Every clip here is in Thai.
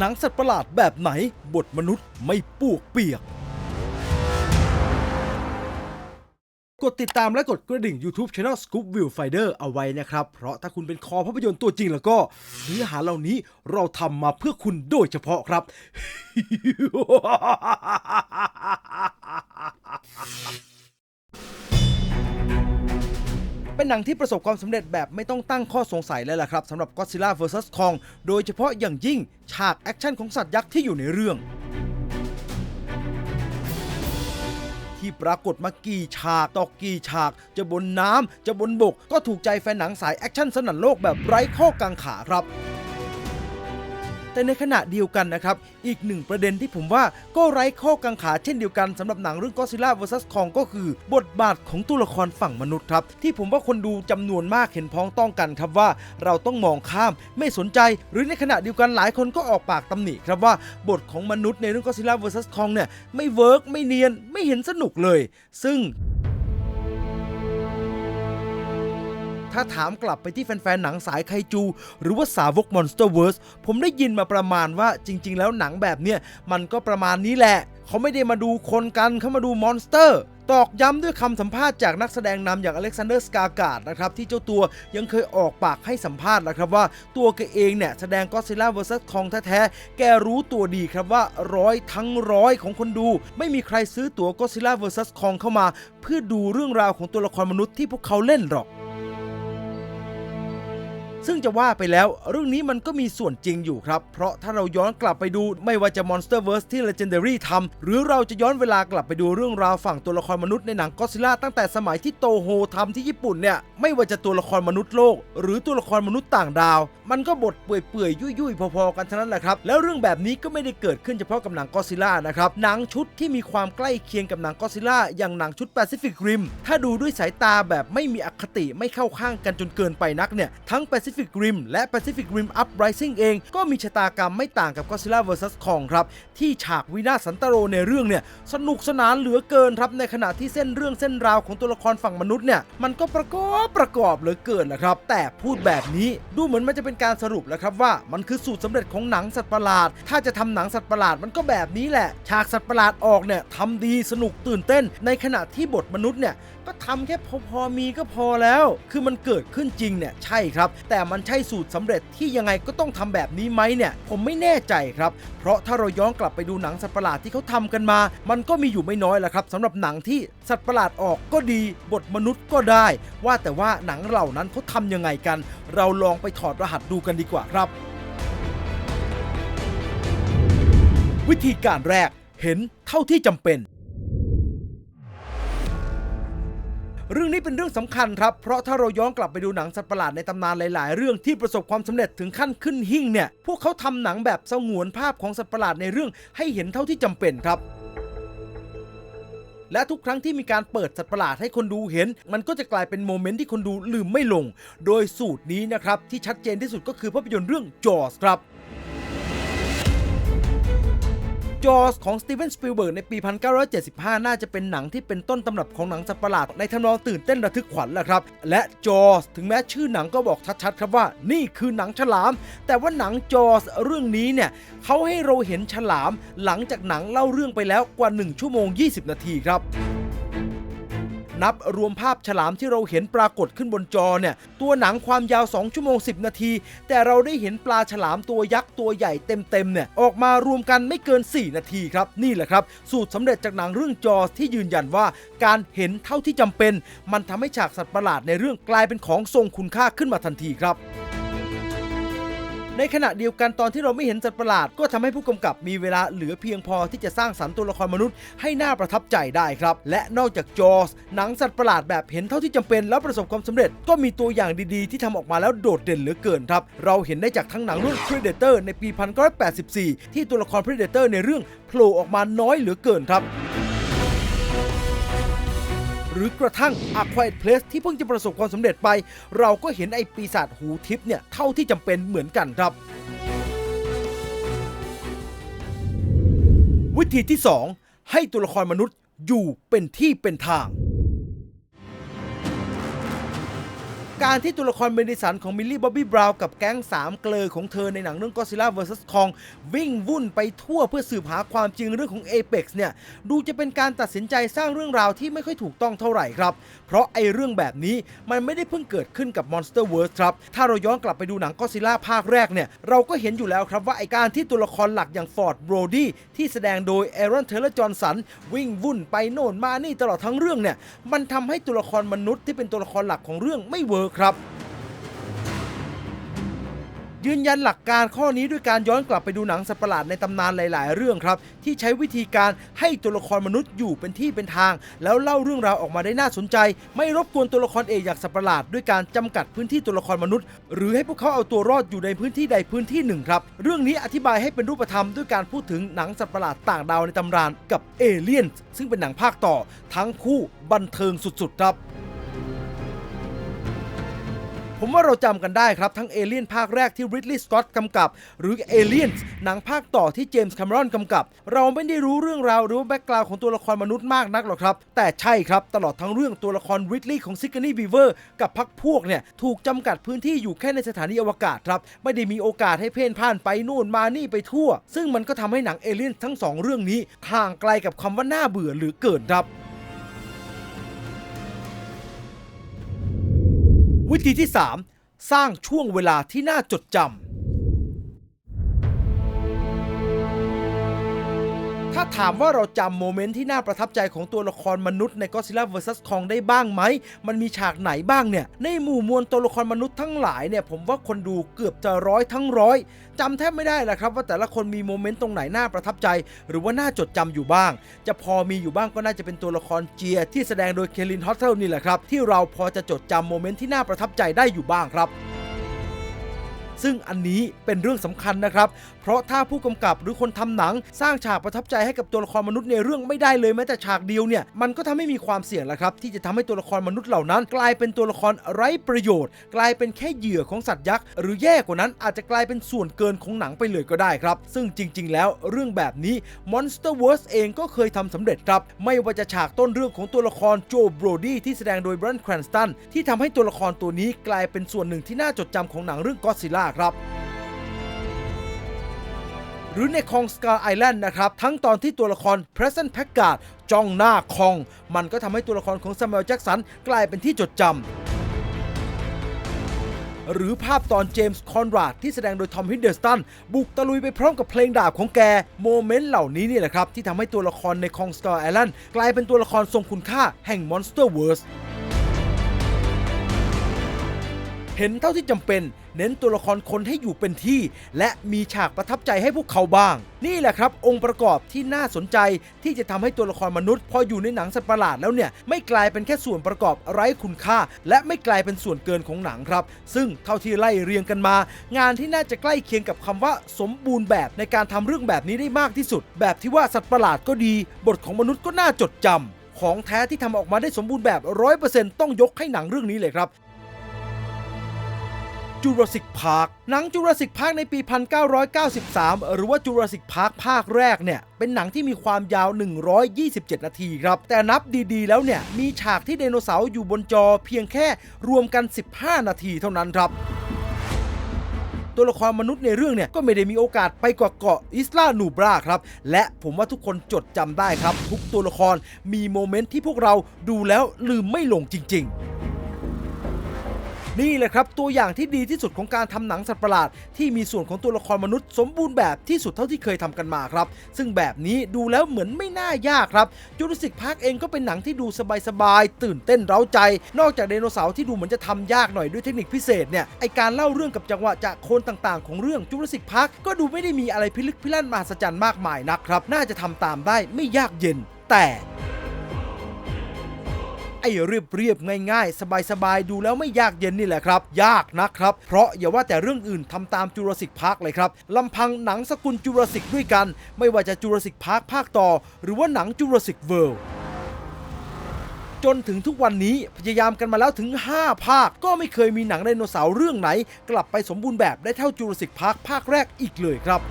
หนังสัตว์ประหลาดแบบไหนบทมนุษย์ไม่ปวกเปียก กดติดตามและกดกระดิ่ง YouTube Channel Scoop View Finder เอาไว้นะครับ เพราะถ้าคุณเป็นคอภาพยนตร์ตัวจริงแล้วก็ เนื้อหาเหล่านี้เราทำมาเพื่อคุณโดยเฉพาะครับ เป็นหนังที่ประสบความสำเร็จแบบไม่ต้องตั้งข้อสงสัยเลยล่ะครับสำหรับ Godzilla vs Kong โดยเฉพาะอย่างยิ่งฉากแอคชั่นของสัตว์ยักษ์ที่อยู่ในเรื่อง ที่ปรากฏมากี่ฉากต่อกี่ฉาก จะบนน้ำจะบนบก ก็ถูกใจแฟนหนังสายแอคชั่นสนั่นโลกแบบไร้ข้อกังขาครับ แต่ในขณะเดียวกันนะครับ อีกหนึ่งประเด็นที่ผมว่าก็ไร้ข้อกังขาเช่นเดียวกันสำหรับหนังเรื่อง Godzilla vs Kong ก็คือบทบาทของตัวละครฝั่งมนุษย์ครับ ที่ผมว่าคนดูจำนวนมากเห็นพ้องต้องกันครับว่าเราต้องมองข้ามไม่สนใจ หรือในขณะเดียวกันหลายคนก็ออกปากตำหนิครับว่าบทของมนุษย์ในเรื่อง Godzilla vs Kong เนี่ยไม่เวิร์กไม่เนียนไม่เห็นสนุกเลย ซึ่ง ถ้าถามกลับไปที่แฟนๆ หนังสายไคจู หรือว่าสาวก Monsterverse ผมได้ยินมาประมาณว่าจริง ๆ แล้วหนังแบบเนี้ยมันก็ประมาณนี้แหละ เขาไม่ได้มาดูคนกันเขามาดูมอนสเตอร์ตอกย้ำด้วยคำสัมภาษณ์จากนักแสดงนำอย่างอเล็กซานเดอร์สกาการ์ดนะครับ ที่เจ้าตัวยังเคยออกปากให้สัมภาษณ์นะครับว่าตัวแกเองเนี่ย แสดงก็ซิล่า vs คองแท้ๆ แกรู้ตัวดีครับว่าร้อยทั้งร้อยของคนดู ไม่มีใครซื้อตั๋วก็ซิล่า vs คองเข้ามา เพื่อดูเรื่องราวของตัวละครมนุษย์ที่พวกเขาเล่นหรอก ซึ่งจะว่าไปแล้วเรื่องนี้มันก็มีส่วนจริงอยู่ครับ เพราะถ้าเราย้อนกลับไปดูไม่ว่าจะ Monsterverse ที่ Legendary ทำหรือเราจะย้อนเวลากลับไปดูเรื่องราวฝั่งตัวละครมนุษย์ในหนังก็ซิล่าตั้งแต่สมัยที่โตโฮทำที่ญี่ปุ่นเนี่ยไม่ว่าจะตัวละครมนุษย์โลก หรือตัวละครมนุษย์ต่างดาว มันก็บทเปื่อยๆยุ่ยๆพอๆกันทั้งนั้นแหละครับแล้วเรื่องแบบนี้ก็ไม่ได้เกิดขึ้นเฉพาะกับหนังก็ซิล่านะครับหนังชุดที่มีความใกล้เคียงกับหนังก็ซิล่าอย่างหนังชุด Pacific Rim ถ้าดูด้วยสายตาแบบไม่มีอคติไม่เข้าข้างกันจนเกินไปนักเนี่ยทั้ง Pacific Rim และ Pacific Rim Uprising เอง ก็มีชะตากรรมไม่ต่างกับ Godzilla vs Kong ครับ ที่ฉากวินาศสันตโรในเรื่องเนี่ย สนุกสนานเหลือเกินครับ ในขณะที่เส้นเรื่องเส้นราวของตัวละครฝั่งมนุษย์เนี่ย มันก็ประกอบประกอบเหลือเกินนะครับ แต่พูดแบบนี้ดูเหมือนมันจะเป็นการสรุปแล้วครับว่ามันคือสูตรสำเร็จของหนังสัตว์ประหลาด ถ้าจะทำหนังสัตว์ประหลาดมันก็แบบนี้แหละ ฉากสัตว์ประหลาดออกเนี่ยทำดีสนุกตื่นเต้น ในขณะที่บทมนุษย์เนี่ยก็ทำแค่พอพอมีก็พอแล้ว คือมันเกิดขึ้นจริงเนี่ยใช่ครับ แต่มันใช่สูตรสำเร็จที่ยังไงก็ต้องทำแบบนี้ไหมเนี่ย ผมไม่แน่ใจครับ เพราะถ้าเราย้อนกลับไปดูหนังสัตว์ประหลาดที่เขาทำกันมา มันก็มีอยู่ไม่น้อยแหละครับสำหรับหนังที่สัตว์ประหลาดออกก็ดี บทมนุษย์ก็ได้ ว่าแต่ว่าหนังเหล่านั้นเขาทำยังไงกัน เราลองไปถอดรหัสดูกันดีกว่าครับ วิธีการแรกเห็นเท่าที่จำเป็น เรื่องนี้เป็นเรื่องสำคัญครับ เพราะถ้าเราย้อนกลับไปดูหนังสัตว์ประหลาดในตำนานหลาย ๆ เรื่องที่ประสบความสำเร็จถึงขั้นขึ้นหิ่งเนี่ย พวกเขาทำหนังแบบสงวนภาพของสัตว์ประหลาดในเรื่องให้เห็นเท่าที่จำเป็นครับและทุกครั้งที่มีการเปิดสัตว์ประหลาดให้คนดูเห็น มันก็จะกลายเป็นโมเมนต์ที่คนดูลืมไม่ลง โดยสูตรนี้นะครับ ที่ชัดเจนที่สุดก็คือภาพยนตร์เรื่องจอสครับ จอสของสตีเวนสปิลเบิร์กในปี 1975 น่าจะเป็นหนังที่เป็นต้นตำรับของหนังสัตว์ประหลาดในทำนองตื่นเต้นระทึกขวัญแหละครับ และจอสถึงแม้ชื่อหนังก็บอกชัดๆครับว่านี่คือหนังฉลาม แต่ว่าหนังจอสเรื่องนี้เนี่ยเขาให้เราเห็นฉลามหลังจากหนังเล่าเรื่องไปแล้วกว่า 1 ชั่วโมง 20 นาทีครับ นับรวมภาพฉลามที่เราเห็นปรากฏขึ้นบนจอเนี่ย ตัวหนังความยาว 2 ชั่วโมง 10 นาที แต่เราได้เห็นปลาฉลามตัวยักษ์ตัวใหญ่เต็มๆเนี่ย ออกมารวมกันไม่เกิน 4 นาทีครับ นี่แหละครับ สูตรสำเร็จจากหนังเรื่องจอที่ยืนยันว่า การเห็นเท่าที่จำเป็น มันทำให้ฉากสัตว์ประหลาดในเรื่องกลายเป็นของทรงคุณค่าขึ้นมาทันทีครับ ในขณะเดียวกันตอนที่เราไม่เห็นสัตว์ประหลาด ก็ทำให้ผู้กำกับมีเวลาเหลือเพียงพอที่จะสร้างสรรค์ตัวละครมนุษย์ให้น่าประทับใจได้ครับ และนอกจากจอสหนังสัตว์ประหลาดแบบเห็นเท่าที่จำเป็นแล้วประสบความสำเร็จ ก็มีตัวอย่างดีๆ ที่ทำออกมาแล้วโดดเด่นเหลือเกินครับ เราเห็นได้จากทั้งหนังเรื่อง Predator ในปี 1984 ที่ตัวละคร Predator ในเรื่องโผล่ออกมาน้อยเหลือเกินครับ หรือกระทั่ง A Quiet Place ที่เพิ่งจะประสบความสำเร็จไป เราก็เห็นไอ้ปีศาจหูทิพย์เนี่ยเท่าที่จำเป็นเหมือนกันครับ วิธีที่ 2 ให้ตัวละครมนุษย์อยู่เป็นที่เป็นทาง การที่ตัวละครเมดิสันของมิลลี่บ๊อบบี้บราวน์กับแก๊งสามเกลอของเธอในหนังเรื่อง Godzilla vs Kong วิ่งวุ่นไปทั่วเพื่อสืบหาความจริงเรื่องของ Apex เนี่ย ดูจะเป็นการตัดสินใจสร้างเรื่องราวที่ไม่ค่อยถูกต้องเท่าไหร่ครับ เพราะไอ้เรื่องแบบนี้มันไม่ได้เพิ่งเกิดขึ้นกับ Monsterverse ครับ ถ้าเราย้อนกลับไปดูหนัง Godzilla ภาคแรกเนี่ย เราก็เห็นอยู่แล้วครับว่าไอ้การที่ตัวละครหลักอย่างฟอร์ดโบรดี้ที่แสดงโดยเอรอนเทเลอร์จอห์นสันวิ่งวุ่นไปโน่นมานี่ตลอดทั้งเรื่องเนี่ยมันทำให้ตัวละครมนุษย์ที่เป็นตัวละครหลักของเรื่องไม่เวิร์ครับ ยืนยันหลักการข้อนี้ด้วยการย้อนกลับไปดูหนังสัตว์ประหลาดในตำนานหลาย ๆ เรื่องครับ ที่ใช้วิธีการให้ตัวละครมนุษย์อยู่เป็นที่เป็นทาง แล้วเล่าเรื่องราวออกมาได้น่าสนใจ ไม่รบกวนตัวละครเอกอย่างสัตว์ประหลาดด้วยการจำกัดพื้นที่ตัวละครมนุษย์ หรือให้พวกเขาเอาตัวรอดอยู่ในพื้นที่ใดพื้นที่หนึ่งครับเรื่องนี้อธิบายให้เป็นรูปธรรมด้วยการพูดถึงหนังสัตว์ประหลาดต่างดาวในตำรานกับเอเลี่ยนซึ่งเป็นหนังภาคต่อ ทั้งคู่บันเทิงสุด ๆ ครับ ผมว่าเราจำกันได้ครับ ทั้งเอเลียนภาคแรกที่ริดลีย์สกอตกำกับ หรือเอเลียนหนังภาคต่อที่เจมส์แคมรอนกำกับ เราไม่ได้รู้เรื่องราวหรือแบ็กกราวของตัวละครมนุษย์มากนักหรอกครับ แต่ใช่ครับ ตลอดทั้งเรื่องตัวละครริดลีย์ของซิกเกนี่บีเวอร์กับพักพวกเนี่ย ถูกจำกัดพื้นที่อยู่แค่ในสถานีอวกาศครับ ไม่ได้มีโอกาสให้เพ่นพ่านไปนู่นมานี่ไปทั่ว ซึ่งมันก็ทำให้หนังเอเลียนทั้งสองเรื่องนี้ห่างไกลกับคำว่าน่าเบื่อหรือเกินครับ วิธีที่ 3 สร้างช่วงเวลาที่น่าจดจำ ถ้าถามว่าเราจำโมเมนต์ที่น่าประทับใจของตัวละครมนุษย์ใน Godzilla vs Kong ได้บ้างไหม มันมีฉากไหนบ้างเนี่ย ในหมู่มวลตัวละครมนุษย์ทั้งหลายเนี่ย ผมว่าคนดูเกือบจะร้อยทั้งร้อยจำแทบไม่ได้แหละครับว่าแต่ละคนมีโมเมนต์ตรงไหนน่าประทับใจ หรือว่าน่าจดจำอยู่บ้าง จะพอมีอยู่บ้างก็น่าจะเป็นตัวละครเจีย ที่แสดงโดยเคลินฮอตเทลนี่แหละครับที่เราพอจะจดจำโมเมนต์ที่น่าประทับใจได้อยู่บ้างครับซึ่งอันนี้เป็นเรื่องสำคัญนะครับ เพราะถ้าผู้กำกับหรือคนทำหนัง สร้างฉากประทับใจให้กับตัวละครมนุษย์ในเรื่องไม่ได้เลยแม้แต่ฉากเดียวเนี่ยมันก็ทำให้มีความเสี่ยงแหละครับที่จะทำให้ตัวละครมนุษย์เหล่านั้น กลายเป็นตัวละครไร้ประโยชน์ กลายเป็นแค่เหยื่อของสัตว์ยักษ์หรือแย่กว่านั้นอาจจะกลายเป็นส่วนเกินของหนังไปเลยก็ได้ครับ ซึ่งจริง ๆ แล้วเรื่องแบบนี้ Monsterverse เองก็เคยทำสำเร็จครับ ไม่ว่าจะฉากต้นเรื่องของตัวละครโจโบรดี้ที่แสดงโดย b r ันแครนสตันที่ทำให้ตัวละครตัวนี้กลายเป็นส่วนหนึ่งที่น่าจดจำของหนังเรื่องก็ d ซิล่าครับ หรือในคองสกาไอแลนด์นะครับ ทั้งตอนที่ตัวละคร p r e s e n t p a c k a r d จ้องหน้าคอง มันก็ทำให้ตัวละครของ Samuel Jackson กลายเป็นที่จดจำหรือภาพตอนเจมส์คอนราดที่แสดงโดยทอมฮิดเดอร์สตัน บุกตะลุยไปพร้อมกับเพลงดาบของแก โมเมนต์เหล่านี้นี่แหละครับ ที่ทำให้ตัวละครในคองสกาไอแลนด์กลายเป็นตัวละครทรงคุณค่าแห่ง Monsterverse เเห็นเท่าที่จำเป็น เน้นตัวละครคนให้อยู่เป็นที่ และมีฉากประทับใจให้พวกเขาบ้าง นี่แหละครับ องค์ประกอบที่น่าสนใจที่จะทำให้ตัวละครมนุษย์ พออยู่ในหนังสัตว์ประหลาดแล้วเนี่ย ไม่กลายเป็นแค่ส่วนประกอบไร้คุณค่า และไม่กลายเป็นส่วนเกินของหนังครับ ซึ่งเท่าที่ไล่เรียงกันมา งานที่น่าจะใกล้เคียงกับคำว่าสมบูรณ์แบบในการทำเรื่องแบบนี้ได้มากที่สุด แบบที่ว่าสัตว์ประหลาดก็ดี บทของมนุษย์ก็น่าจดจำของแท้ที่ทำออกมาได้สมบูรณ์แบบ100%ต้องยกให้หนังเรื่องนี้เลยครับ จูราสสิกพาร์คหนังจูราสสิกพาร์คในปี 1993 หรือว่าจูราสสิกพาร์คภาคแรกเนี่ย เป็นหนังที่มีความยาว 127 นาทีครับ แต่นับดีๆ แล้วเนี่ย มีฉากที่ไดโนเสาร์อยู่บนจอเพียงแค่รวมกัน 15 นาทีเท่านั้นครับตัวละครมนุษย์ในเรื่องเนี่ย ก็ไม่ได้มีโอกาสไปกว่าเกาะอิสลาหนูบราครับ และผมว่าทุกคนจดจำได้ครับ ทุกตัวละครมีโมเมนต์ที่พวกเราดูแล้วลืมไม่ลงจริง ๆ นี่แหละครับ ตัวอย่างที่ดีที่สุดของการทำหนังสัตว์ประหลาด ที่มีส่วนของตัวละครมนุษย์สมบูรณ์แบบที่สุดเท่าที่เคยทำกันมาครับ ซึ่งแบบนี้ดูแล้วเหมือนไม่น่ายากครับจูราสสิกพาร์คเองก็เป็นหนังที่ดูสบายๆตื่นเต้นเร้าใจ นอกจากไดโนเสาร์ที่ดูเหมือนจะทำยากหน่อยด้วยเทคนิคพิเศษเนี่ยไอการเล่าเรื่องกับจังหวะจากโคนต่างๆ ของเรื่องจูราสสิกพาร์คก็ดูไม่ได้มีอะไรพิลึกพิลั่นมหัศจรรย์มากมายนักครับน่าจะทำตามได้ไม่ยากเย็นแต่ อ้เรียบเรียบๆง่ายๆ สบายๆ ดูแล้วไม่ยากเย็นนี่แหละครับ ยากนะครับ เพราะอย่าว่าแต่เรื่องอื่นทำตามจูราสสิกพาร์คเลยครับลำพังหนังสกุลจูราสสิกด้วยกัน ไม่ว่าจะจูราสสิกพาร์คภาคต่อ หรือว่าหนังจูราสสิกเวิลด์จนถึงทุกวันนี้พยายามกันมาแล้วถึง 5 ภาค ก็ไม่เคยมีหนังไดโนเสาร์เรื่องไหน กลับไปสมบูรณ์แบบได้เท่าจูราสสิกพาร์คภาคแรกอีกเลยครับ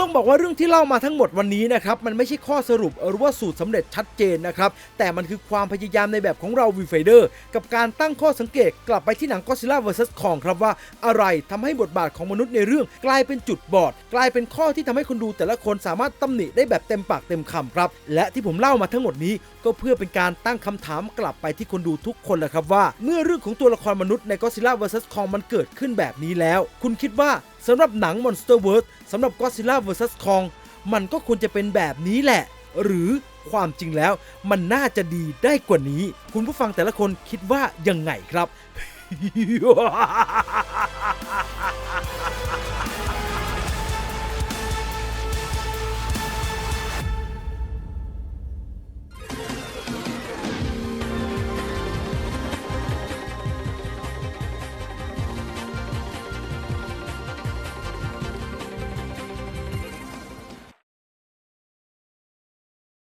ต้องบอกว่าเรื่องที่เล่ามาทั้งหมดวันนี้นะครับมันไม่ใช่ข้อสรุปหรือว่าสูตรสำเร็จชัดเจนนะครับแต่มันคือความพยายามในแบบของเราวีไฟเดอร์กับการตั้งข้อสังเกตกลับไปที่หนังก็ซิล่าเวอร์ซัสครับว่าอะไรทำให้บทบาทของมนุษย์ในเรื่อง กลายเป็นจุดบอด กลายเป็นข้อที่ทำให้คนดูแต่ละคนสามารถตำหนิได้แบบเต็มปากเต็มคำครับ และที่ผมเล่ามาทั้งหมดนี้ก็เพื่อเป็นการตั้งคำถามกลับไปที่คนดูทุกคนแหละครับว่า เมื่อเรื่องของตัวละครมนุษย์ใน Godzilla vs Kong มันเกิดขึ้นแบบนี้แล้ว คุณคิดว่าสำหรับหนัง Monsterverse สสำหรับ Godzilla vs Kong มันก็ควรจะเป็นแบบนี้แหละ หรือความจริงแล้วมันน่าจะดีได้กว่านี้ คุณผู้ฟังแต่ละคนคิดว่ายังไงครับ